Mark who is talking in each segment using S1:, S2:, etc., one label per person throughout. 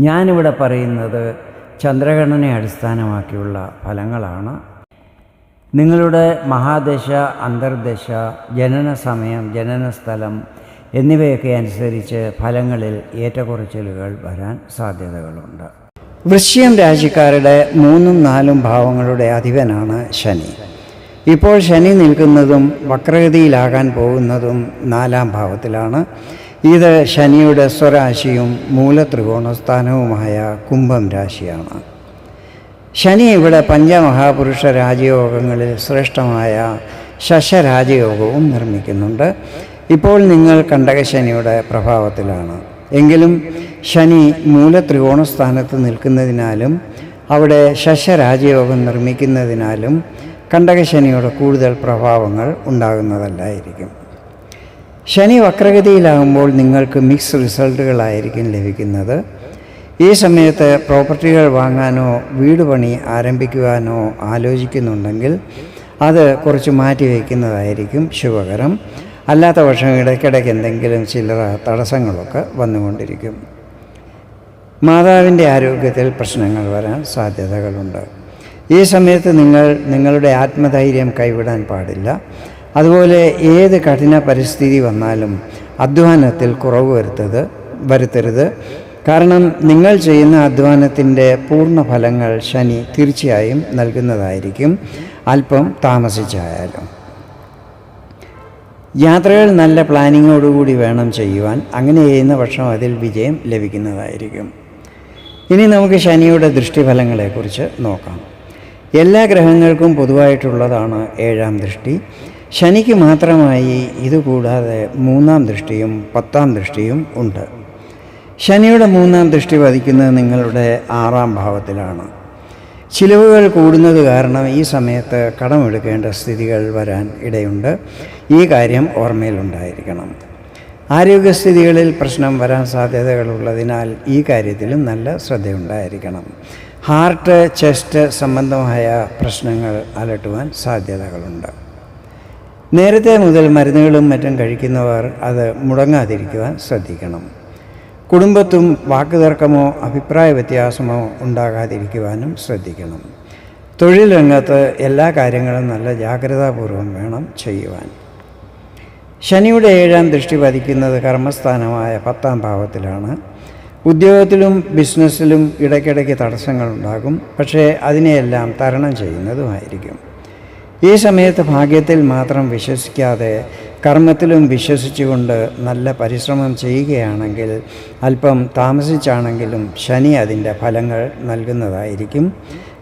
S1: ഞാനിവിടെ പറയുന്നത് ചന്ദ്രഗണനെ അടിസ്ഥാനമാക്കിയുള്ള ഫലങ്ങളാണ്. നിങ്ങളുടെ മഹാദശ അന്തർദശ ജനന സമയം ജനന സ്ഥലം എന്നിവയൊക്കെ അനുസരിച്ച് ഫലങ്ങളിൽ ഏറ്റക്കുറച്ചിലുകൾ വരാൻ സാധ്യതകളുണ്ട്. വൃശ്ചികം രാശിക്കാരുടെ മൂന്നും നാലും ഭാവങ്ങളുടെ അധിപനാണ് ശനി. ഇപ്പോൾ ശനി നിൽക്കുന്നതും വക്രഗതിയിലാകാൻ പോകുന്നതും നാലാം ഭാവത്തിലാണ്. ഇത് ശനിയുടെ സ്വരാശിയും മൂലത്രികോണസ്ഥാനവുമായ കുംഭം രാശിയാണ്. ശനി ഇവിടെ പഞ്ചമഹാപുരുഷ രാജയോഗങ്ങളിൽ ശ്രേഷ്ഠമായ ശശരാജയോഗവും നിർമ്മിക്കുന്നുണ്ട്. ഇപ്പോൾ നിങ്ങൾ കണ്ടക കണ്ടകശനിയുടെ പ്രഭാവത്തിലാണ്. എങ്കിലും ശനി മൂലത്രികോണസ്ഥാനത്ത് നിൽക്കുന്നതിനാലും അവിടെ ശശരാജയോഗം നിർമ്മിക്കുന്നതിനാലും കണ്ടകശനിയുടെ കൂടുതൽ പ്രഭാവങ്ങൾ ഉണ്ടാകുന്നതല്ലായിരിക്കും. ശനി വക്രഗതിയിലാകുമ്പോൾ നിങ്ങൾക്ക് മിക്സ് റിസൾട്ടുകളായിരിക്കും ലഭിക്കുന്നത്. ഈ സമയത്ത് പ്രോപ്പർട്ടികൾ വാങ്ങാനോ വീട് പണി ആരംഭിക്കുവാനോ ആലോചിക്കുന്നുണ്ടെങ്കിൽ അത് കുറച്ച് മാറ്റി വയ്ക്കുന്നതായിരിക്കും ശുഭകരം. അല്ലാത്ത പക്ഷം ഇടയ്ക്കിടയ്ക്ക് എന്തെങ്കിലും ചില്ലറ തടസ്സങ്ങളൊക്കെ വന്നുകൊണ്ടിരിക്കും. മാതാവിന്റെ ആരോഗ്യത്തിൽ പ്രശ്നങ്ങൾ വരാൻ സാധ്യതകളുണ്ട്. ഈ സമയത്ത് നിങ്ങൾ നിങ്ങളുടെ ആത്മധൈര്യം കൈവിടാൻ പാടില്ല. അതുപോലെ ഏത് കഠിന പരിസ്ഥിതി വന്നാലും അധ്വാനത്തിൽ കുറവ് വരുത്തത് വരുത്തരുത്. കാരണം നിങ്ങൾ ചെയ്യുന്ന അധ്വാനത്തിന്റെ പൂർണ ഫലങ്ങൾ ശനി തീർച്ചയായും നൽകുന്നതായിരിക്കും. അല്പം താമസിച്ചായാലും. യാത്രകൾ നല്ല പ്ലാനിങ്ങോടുകൂടി വേണം ചെയ്യുവാൻ. അങ്ങനെ ചെയ്യുന്ന പക്ഷം അതിൽ വിജയം ലഭിക്കുന്നതായിരിക്കും. ഇനി നമുക്ക് ശനിയുടെ ദൃഷ്ടിഫലങ്ങളെക്കുറിച്ച് നോക്കാം. എല്ലാ ഗ്രഹങ്ങൾക്കും പൊതുവായിട്ടുള്ളതാണ് ഏഴാം ദൃഷ്ടി. ശനിക്ക് മാത്രമായി ഇതുകൂടാതെ മൂന്നാം ദൃഷ്ടിയും പത്താം ദൃഷ്ടിയും ഉണ്ട്. ശനിയുടെ മൂന്നാം ദൃഷ്ടി വധിക്കുന്നത് നിങ്ങളുടെ ആറാം ഭാവത്തിലാണ്. ചിലവുകൾ കൂടുന്നത് കാരണം ഈ സമയത്ത് കടമെടുക്കേണ്ട സ്ഥിതികൾ വരാൻ ഇടയുണ്ട്. ഈ കാര്യം ഓർമ്മയിലുണ്ടായിരിക്കണം. ആരോഗ്യസ്ഥിതികളിൽ പ്രശ്നം വരാൻ സാധ്യതകളുള്ളതിനാൽ ഈ കാര്യത്തിലും നല്ല ശ്രദ്ധയുണ്ടായിരിക്കണം. ഹാർട്ട് ചെസ്റ്റ് സംബന്ധമായ പ്രശ്നങ്ങൾ അലട്ടുവാൻ സാധ്യതകളുണ്ട്. നേരത്തെ മുതൽ മരുന്നുകളും മറ്റും കഴിക്കുന്നവർ അത് മുടങ്ങാതിരിക്കുവാൻ ശ്രദ്ധിക്കണം. കുടുംബത്തും വാക്കുതർക്കമോ അഭിപ്രായ വ്യത്യാസമോ ഉണ്ടാകാതിരിക്കുവാനും ശ്രദ്ധിക്കണം. തൊഴിൽ രംഗത്ത് എല്ലാ കാര്യങ്ങളും നല്ല ജാഗ്രതാപൂർവം വേണം ചെയ്യുവാൻ. ശനിയുടെ ഏഴാം ദൃഷ്ടി പതിക്കുന്നത് കർമ്മസ്ഥാനമായ പത്താം ഭാവത്തിലാണ്. ഉദ്യോഗത്തിലും ബിസിനസ്സിലും ഇടയ്ക്കിടയ്ക്ക് തടസ്സങ്ങളുണ്ടാകും. പക്ഷേ അതിനെയെല്ലാം തരണം ചെയ്യുന്നതുമായിരിക്കും. ഈ സമയത്ത് ഭാഗ്യത്തിൽ മാത്രം വിശ്വസിക്കാതെ കർമ്മത്തിലും വിശ്വസിച്ചുകൊണ്ട് നല്ല പരിശ്രമം ചെയ്യുകയാണെങ്കിൽ അല്പം താമസിച്ചാണെങ്കിലും ശനി അതിന്റെ ഫലങ്ങൾ നൽകുന്നതായിരിക്കും.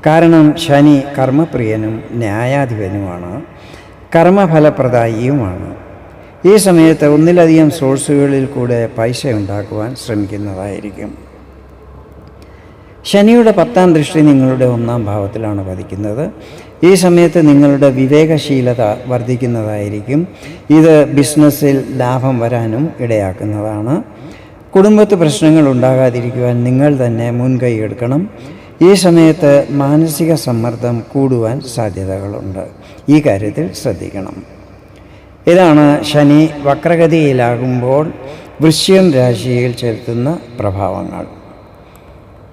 S1: കാരണം ശനി കർമ്മപ്രിയനും ന്യായാധിപനുമാണ് കർമ്മഫലപ്രദായിയുമാണ്. ഈ സമയത്ത് ഒന്നിലധികം സോഴ്സുകളിൽ കൂടെ പൈസ ഉണ്ടാക്കുവാൻ ശ്രമിക്കുന്നതായിരിക്കും. ശനിയുടെ പത്താം ദൃഷ്ടി നിങ്ങളുടെ ഒന്നാം ഭാവത്തിലാണ് പതിക്കുന്നത്. ഈ സമയത്ത് നിങ്ങളുടെ വിവേകശീലത വർദ്ധിക്കുന്നതായിരിക്കും. ഇത് ബിസിനസ്സിൽ ലാഭം വരാനും ഇടയാക്കുന്നതാണ്. കുടുംബത്ത് പ്രശ്നങ്ങൾ ഉണ്ടാകാതിരിക്കുവാൻ നിങ്ങൾ തന്നെ മുൻകൈ എടുക്കണം. ഈ സമയത്ത് മാനസിക സമ്മർദ്ദം കൂടുവാൻ സാധ്യതകളുണ്ട്. ഈ കാര്യത്തിൽ ശ്രദ്ധിക്കണം. ഇതാണ് ശനി വക്രഗതിയിലാകുമ്പോൾ വൃശ്യം രാശിയിൽ ചെലുത്തുന്ന പ്രഭാവങ്ങൾ.